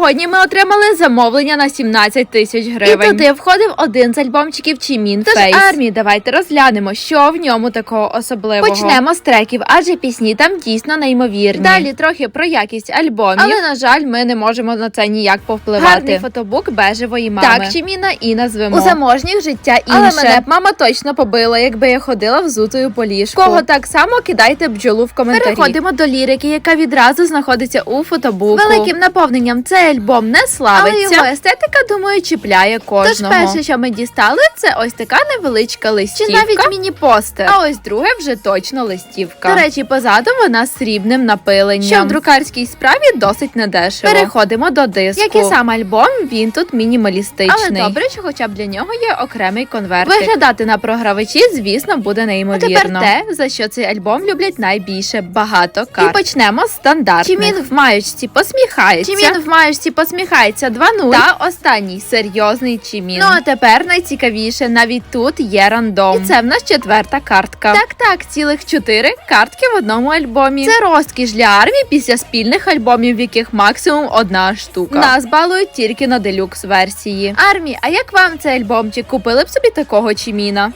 сьогодні ми отримали замовлення на 17 тисяч гривень. І туди входив один з альбомчиків Чімін Тож, Face. армії, давайте розглянемо, що в ньому такого особливого. Почнемо з треків, адже пісні там дійсно неймовірні. Далі трохи про якість альбомів, але на жаль, ми не можемо на це ніяк повпливати. Гарний фотобук бежевої мами. Так, Чіміна і назвемо. У заможніх життя інше. Але мене б мама точно побила, якби я ходила взутою по ліжку. Кого так само кидайте бджолу в коментарі. Переходимо до лірики, яка відразу знаходиться у фотобуку. Великим наповненням цей альбом не славиться. Але його естетика, думаю, чіпляє кожного. Тож перше, що ми дістали, це ось така невеличка листівка. Чи навіть міні-постер. А ось друге вже точно листівка. До речі, позаду вона з срібним напиленням. Що в друкарській справі досить недешево. Переходимо до диску. Як і сам альбом, він тут мінімалістичний. Але добре, що хоча б для нього є окремий конвертик. Виглядати на програвачі, звісно, буде неймовірно. А тепер те, за що цей альбом люблять найбільше багато карт. І почнемо з стандартних. Чимін в маючці посміхається. Чимін в маючці посміхається 2-0. Та останній серйозний Чимін. Ну а тепер найцікавіше, навіть тут є рандом. І це в нас четверта картка. Так, так, цілих чотири картки в одному альбомі. Це розкіш для армії після спільних альбомів, в яких максимум одна штука. Нас балують тільки на делюкс версії. Армії, а як вам цей альбомчик? Купили б собі такого Чиміна?